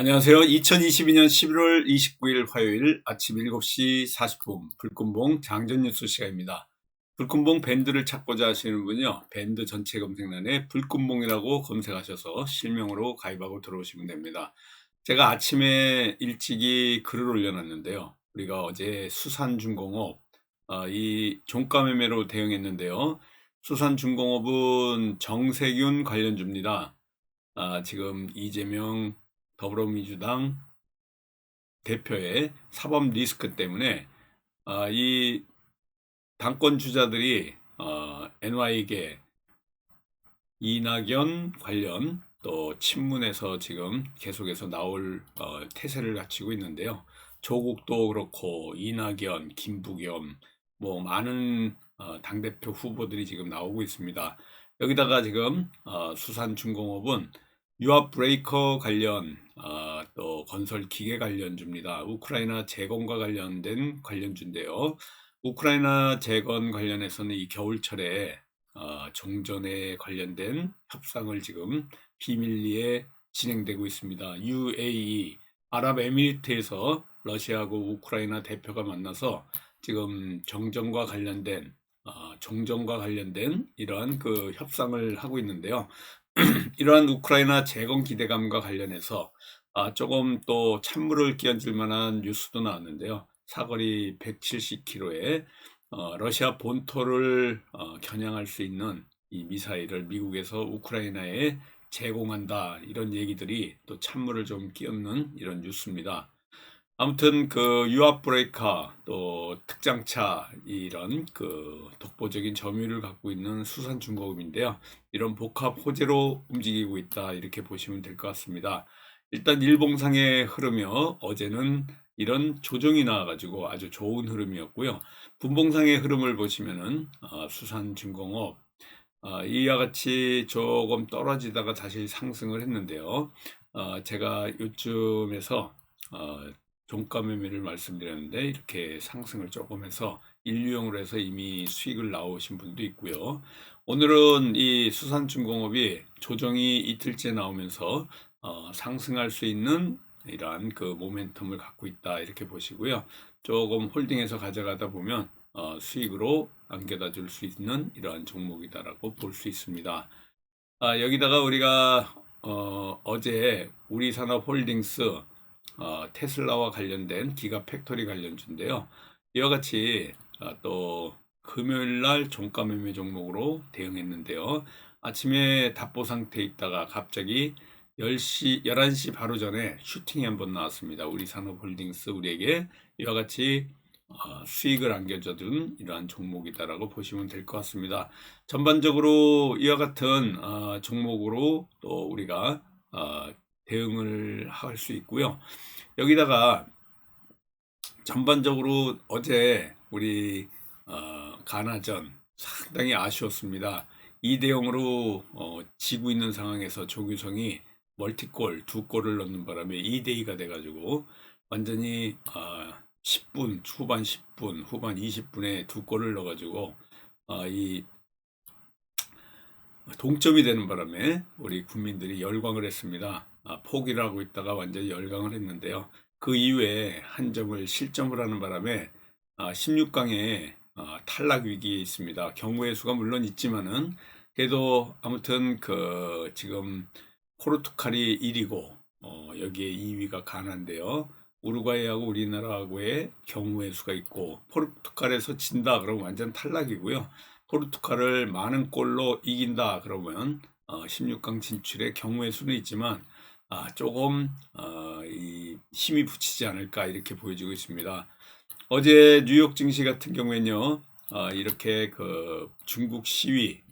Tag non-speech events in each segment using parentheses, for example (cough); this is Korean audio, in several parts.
안녕하세요. 2022년 11월 29일 화요일 아침 7시 40분 불금봉 장전 뉴스 시간입니다. 불금봉 밴드를 찾고자 하시는 분요. 밴드 전체 검색란에 불금봉이라고 검색하셔서 실명으로 가입하고 들어오시면 됩니다. 제가 아침에 일찍이 글을 올려놨는데요. 우리가 어제 수산중공업 어, 이 종가 매매로 대응했는데요. 수산중공업은 정세균 관련주입니다. 아, 지금 이재명 더불어민주당 대표의 사법 리스크 때문에 아, 이 당권 주자들이 어, NY계 이낙연 관련 또 친문에서 지금 계속해서 나올 어, 태세를 갖추고 있는데요. 조국도 그렇고 이낙연, 김부겸 뭐 많은 어, 당 대표 후보들이 지금 나오고 있습니다. 여기다가 지금 어, 수산중공업은 유압 브레이커 관련 어, 또 건설 기계 관련주입니다. 우크라이나 재건과 관련된 관련주인데요. 우크라이나 재건 관련해서는 이 겨울철에 어, 종전에 관련된 협상을 지금 비밀리에 진행되고 있습니다. UAE 아랍에미리트에서 러시아하고 우크라이나 대표가 만나서 지금 정전과 관련된 어, 종전과 관련된 이러한 그 협상을 하고 있는데요. (clears throat) 이러한 우크라이나 재건 기대감과 관련해서 아, 조금 또 찬물을 끼얹을 만한 뉴스도 나왔는데요. 사거리 170km에 어, 러시아 본토를 어, 겨냥할 수 있는 이 미사일을 미국에서 우크라이나에 제공한다 이런 얘기들이 또 찬물을 좀 끼얹는 이런 뉴스입니다. 아무튼 그 유압 브레이커 또 특장차 이런 그 독보적인 점유율을 갖고 있는 수산 중공업인데요. 이런 복합 호재로 움직이고 있다 이렇게 보시면 될 것 같습니다. 일단 일봉상의 흐름이요. 어제는 이런 조정이 나와가지고 아주 좋은 흐름이었고요. 분봉상의 흐름을 보시면은 어, 수산중공업 어, 이와 같이 조금 떨어지다가 다시 상승을 했는데요. 어, 제가 요쯤에서 어, 종가 매매를 말씀드렸는데 이렇게 상승을 조금 해서 인류형으로 해서 이미 수익을 나오신 분도 있고요. 오늘은 이 수산중공업이 조정이 이틀째 나오면서 어, 상승할 수 있는 이러한 그 모멘텀을 갖고 있다 이렇게 보시고요. 조금 홀딩해서 가져가다 보면 어, 수익으로 안겨다 줄 수 있는 이러한 종목이다라고 볼 수 있습니다. 아, 여기다가 우리가 어, 어제 우리산업홀딩스 어, 테슬라와 관련된 기가 팩토리 관련주인데요. 이와 같이 어, 또 금요일 날 종가 매매 종목으로 대응했는데요. 아침에 답보 상태에 있다가 갑자기 10시, 11시 바로 전에 슈팅이 한번 나왔습니다. 우리 산업홀딩스 우리에게 이와 같이 어, 수익을 안겨주는 이러한 종목이다라고 보시면 될 것 같습니다. 전반적으로 이와 같은 어, 종목으로 또 우리가 어, 대응을 할 수 있고요. 여기다가 전반적으로 어제 우리 어, 가나전 상당히 아쉬웠습니다. 2대 0으로 어, 지고 있는 상황에서 조규성이 멀티골 두 골을 넣는 바람에 2대 2가 돼가지고 완전히 어, 10분 후반 10분 후반 20분에 두 골을 넣어가지고 어, 이 동점이 되는 바람에 우리 국민들이 열광을 했습니다. 아, 포기를 하고 있다가 완전히 열광을 했는데요. 그 이후에 한 점을 실점을 하는 바람에 아, 16강에 아, 탈락 위기에 있습니다. 경우의 수가 물론 있지만은 그래도 아무튼 그 지금 포르투갈이 1위고 어, 여기에 2위가 가나인데요. 우루과이하고 우리나라하고의 경우의 수가 있고 포르투갈에서 진다 그러면 완전 탈락이고요. 포르투갈을 많은 골로 이긴다 그러면 어, 16강 진출의 경우의 수는 있지만 아, 조금 어, 이 힘이 붙이지 않을까 이렇게 보여지고 있습니다. 어제 뉴욕 증시 같은 경우에는요 어, 이렇게 그 중국 시위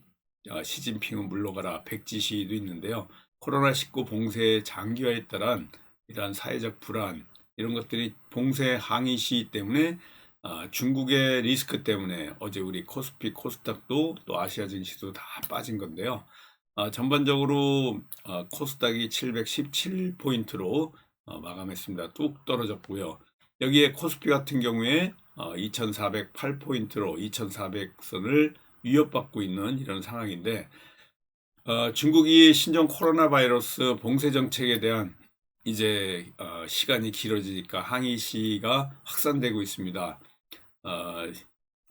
어, 시진핑은 물러가라 백지 시위도 있는데요. 코로나19 봉쇄 장기화에 따른 이러한 사회적 불안 이런 것들이 봉쇄 항의 시위 때문에 어, 중국의 리스크 때문에 어제 우리 코스피 코스닥도 또 아시아 증시도 다 빠진 건데요. 어, 전반적으로 어, 코스닥이 717포인트로 어, 마감했습니다. 뚝 떨어졌고요. 여기에 코스피 같은 경우에 2408포인트로 2400선을 위협받고 있는 이런 상황인데 중국이 신종 코로나 바이러스 봉쇄 정책에 대한 이제 어, 시간이 길어지니까 항의 시위가 확산되고 있습니다. 어,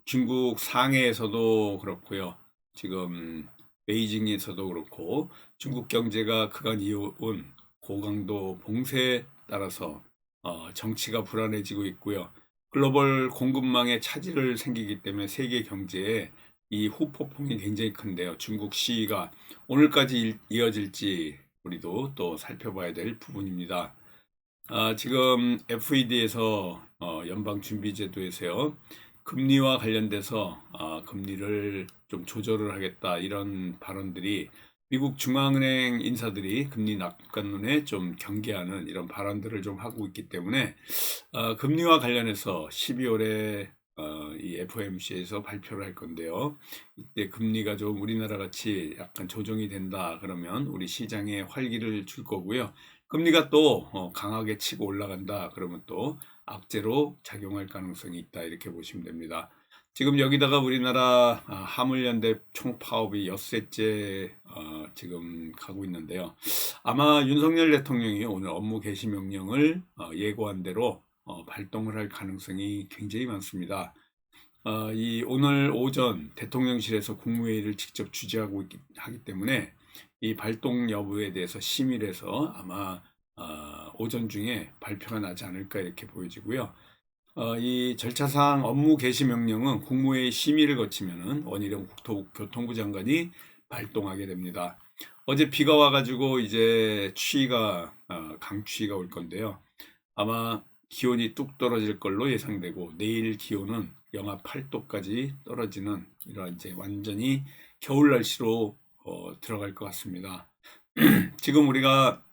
중국 상해에서도 그렇고요. 지금 베이징에서도 그렇고 중국 경제가 그간 이어온 고강도 봉쇄에 따라서 어, 정치가 불안해지고 있고요. 글로벌 공급망에 차질을 생기기 때문에 세계 경제에 이 후폭풍이 굉장히 큰데요. 중국 시위가 오늘까지 일- 이어질지 우리도 또 살펴봐야 될 부분입니다. 아, 지금 FED에서 어, 연방준비제도에서요. 금리와 관련돼서 아, 금리를 좀 조절을 하겠다 이런 발언들이 미국 중앙은행 인사들이 금리 낙관론에 좀 경계하는 이런 발언들을 좀 하고 있기 때문에 어, 금리와 관련해서 12월에 어, 이 FOMC에서 발표를 할 건데요. 이때 금리가 좀 우리나라 같이 약간 조정이 된다 그러면 우리 시장에 활기를 줄 거고요. 금리가 또 어, 강하게 치고 올라간다 그러면 또 악재로 작용할 가능성이 있다 이렇게 보시면 됩니다. 지금 여기다가 우리나라 아, 화물연대 총파업이 엿새째 어, 지금 가고 있는데요. 아마 윤석열 대통령이 오늘 업무 개시 명령을 어, 예고한 대로 어, 발동을 할 가능성이 굉장히 많습니다. 어, 이 오늘 오전 대통령실에서 국무회의를 직접 주재하고 있기, 하기 때문에 이 발동 여부에 대해서 심의해서 아마 어, 오전 중에 발표가 나지 않을까 이렇게 보여지고요. 어, 이 절차상 업무 개시 명령은 국무회의 심의를 거치면은 원희룡 국토교통부 장관이 발동하게 됩니다. 어제 비가 와가지고 이제 추위가 어, 강추위가 올 건데요. 아마 기온이 뚝 떨어질 걸로 예상되고 내일 기온은 영하 8도까지 떨어지는 이런 이제 완전히 겨울 날씨로 어, 들어갈 것 같습니다. (clears throat) 지금 우리가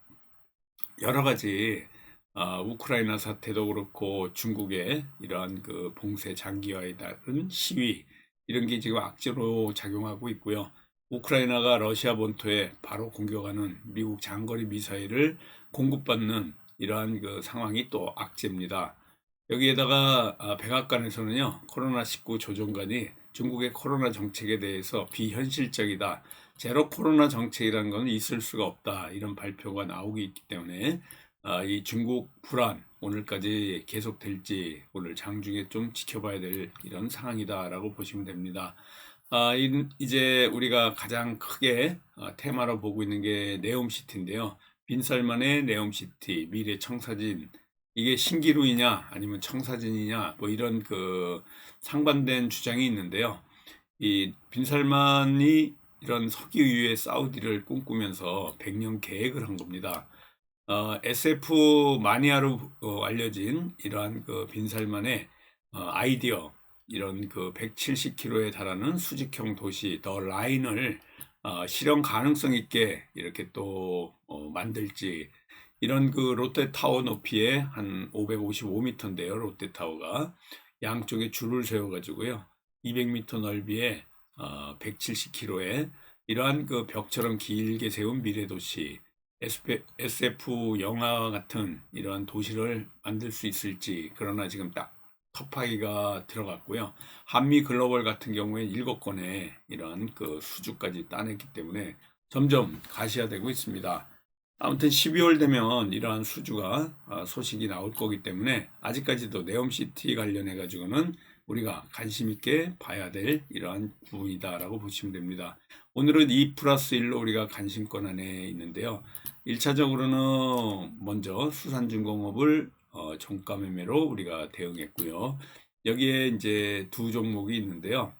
여러 가지 아, 우크라이나 사태도 그렇고 중국의 이러한 그 봉쇄 장기화에 따른 시위 이런 게 지금 악재로 작용하고 있고요. 우크라이나가 러시아 본토에 바로 공격하는 미국 장거리 미사일을 공급받는 이러한 그 상황이 또 악재입니다. 여기에다가 아, 백악관에서는요 코로나19 조정관이 중국의 코로나 정책에 대해서 비현실적이다. 제로 코로나 정책이라는 것은 있을 수가 없다. 이런 발표가 나오기 있기 때문에 아, 이 중국 불안 오늘까지 계속될지 오늘 장중에 좀 지켜봐야 될 이런 상황이다라고 보시면 됩니다. 아, 이- 이제 우리가 가장 크게 아, 테마로 보고 있는 게 네옴시티인데요. 빈살만의 네옴시티, 미래 청사진 이게 신기루이냐 아니면 청사진이냐 뭐 이런 그 상반된 주장이 있는데요. 이 빈살만이 이런 석유유의 사우디를 꿈꾸면서 100년 계획을 한 겁니다. 어, SF 마니아로 어, 알려진 이러한 그 빈살만의 어, 아이디어 이런 그 170km에 달하는 수직형 도시 더 라인을 어, 실현 가능성 있게 이렇게 또 어, 만들지 이런 그 롯데타워 높이에 한 555m인데요. 롯데타워가 양쪽에 줄을 세워 가지고요. 200m 넓이에 어, 170km에 이러한 그 벽처럼 길게 세운 미래도시 SF 영화 같은 이러한 도시를 만들 수 있을지 그러나 지금 딱 터파기가 들어갔고요. 한미 글로벌 같은 경우에 일곱 건의 이러한 그 수주까지 따냈기 때문에 점점 가시화되고 있습니다. 아무튼 12월 되면 이러한 수주가 아, 소식이 나올 거기 때문에 아직까지도 네옴시티 관련해 가지고는 우리가 관심 있게 봐야 될 이러한 부분이다라고 보시면 됩니다. 오늘은 2 플러스 1로 우리가 관심권 안에 있는데요. 1차적으로는 먼저 수산중공업을 어, 종가 매매로 우리가 대응했고요. 여기에 이제 두 종목이 있는데요.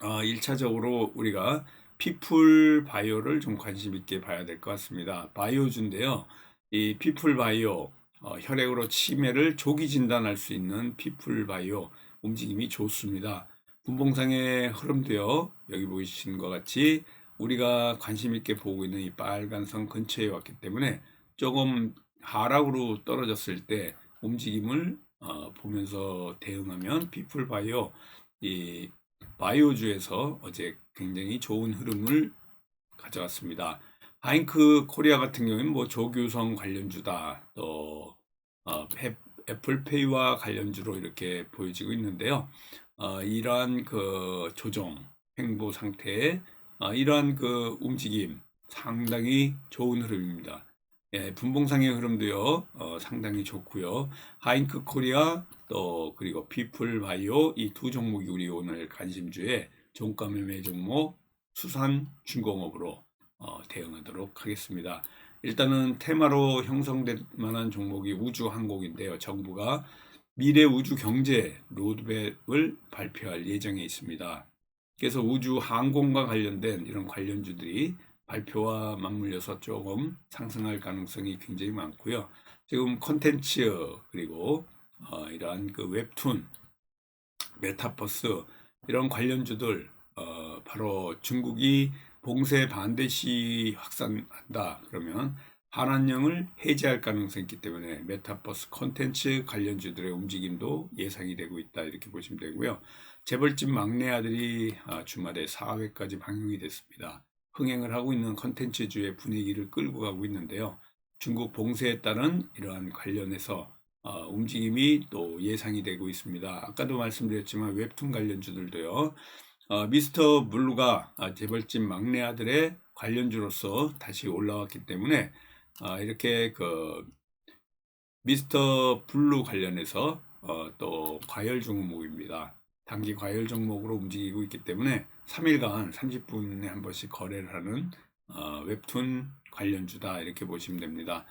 어, 1차적으로 우리가 피플 바이오를 좀 관심 있게 봐야 될 것 같습니다. 바이오주인데요. 이 피플 바이오 어, 혈액으로 치매를 조기 진단할 수 있는 피플 바이오 움직임이 좋습니다. 분봉상의 흐름도요. 여기 보이시는 것 같이 우리가 관심 있게 보고 있는 이 빨간 선 근처에 왔기 때문에 조금 하락으로 떨어졌을 때 움직임을 어, 보면서 대응하면 피플 바이오 이 바이오주에서 어제 굉장히 좋은 흐름을 가져왔습니다. 하잉크 코리아 같은 경우에는 뭐 조규성 관련주다 또 어, 애- 애플페이와 관련주로 이렇게 보여지고 있는데요. 어, 이러한 그 조정 횡보 상태에 어, 이러한 그 움직임 상당히 좋은 흐름입니다. 예, 분봉상의 흐름도요, 어, 상당히 좋고요. 하잉크 코리아 또 그리고 피플 바이오 이 두 종목이 우리 오늘 관심주의 종가 매매 종목 수산 중공업으로 어, 대응하도록 하겠습니다. 일단은 테마로 형성될 만한 종목이 우주 항공인데요. 정부가 미래 우주 경제 로드맵을 발표할 예정에 있습니다. 그래서 우주 항공과 관련된 이런 관련주들이 발표와 맞물려서 조금 상승할 가능성이 굉장히 많고요. 지금 콘텐츠 그리고 어, 이러한 그 웹툰, 메타버스 이런 관련주들 어, 바로 중국이 봉쇄 반대 시 확산한다 그러면 한한령을 해제할 가능성이 있기 때문에 메타버스 콘텐츠 관련주들의 움직임도 예상이 되고 있다 이렇게 보시면 되고요. 재벌집 막내 아들이 아, 주말에 4회까지 방영이 됐습니다. 흥행을 하고 있는 콘텐츠주의 분위기를 끌고 가고 있는데요. 중국 봉쇄에 따른 이러한 관련해서 어, 움직임이 또 예상이 되고 있습니다. 아까도 말씀드렸지만 웹툰 관련주들도요. 어, 미스터 블루가 아, 재벌집 막내 아들의 관련주로서 다시 올라왔기 때문에 아, 이렇게 그 미스터 블루 관련해서 어, 또 과열 종목입니다. 단기 과열 종목으로 움직이고 있기 때문에 3일간 30분에 한 번씩 거래를 하는 어, 웹툰 관련주다 이렇게 보시면 됩니다.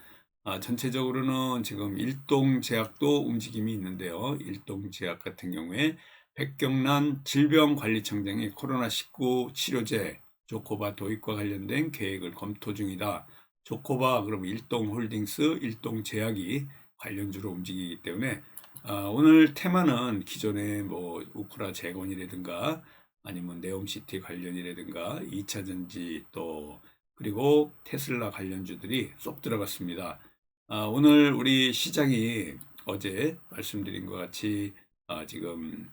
아, 전체적으로는 지금 일동 제약도 움직임이 있는데요. 일동 제약 같은 경우에 백경란 질병관리청장이 코로나19 치료제 조코바 도입과 관련된 계획을 검토 중이다. 조코바 그럼 일동홀딩스, 일동제약이 관련주로 움직이기 때문에 아, 오늘 테마는 기존의 뭐 우크라 재건이라든가 아니면 네옴시티 관련이라든가 2차 전지 또 그리고 테슬라 관련주들이 쏙 들어갔습니다. 아, 오늘 우리 시장이 어제 말씀드린 것 같이 아, 지금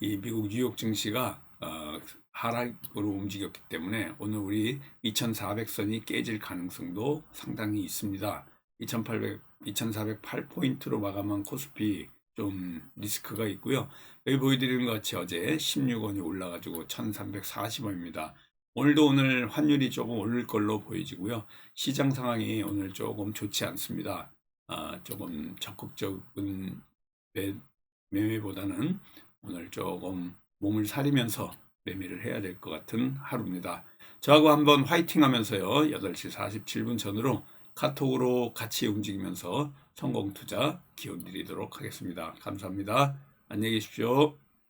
이 미국 뉴욕 증시가 어, 하락으로 움직였기 때문에 오늘 우리 2400선이 깨질 가능성도 상당히 있습니다. 2800, 2408포인트로 마감한 코스피 좀 리스크가 있고요. 여기 보여드리는 것 같이 어제 16원이 올라가지고 1340원입니다. 오늘도 오늘 환율이 조금 오를 걸로 보여지고요. 시장 상황이 오늘 조금 좋지 않습니다. 아, 조금 적극적인 매, 매매보다는 오늘 조금 몸을 사리면서 매매를 해야 될 것 같은 하루입니다. 저하고 한번 화이팅 하면서요. 8시 47분 전으로 카톡으로 같이 움직이면서 성공 투자 기원 드리도록 하겠습니다. 감사합니다. 안녕히 계십시오.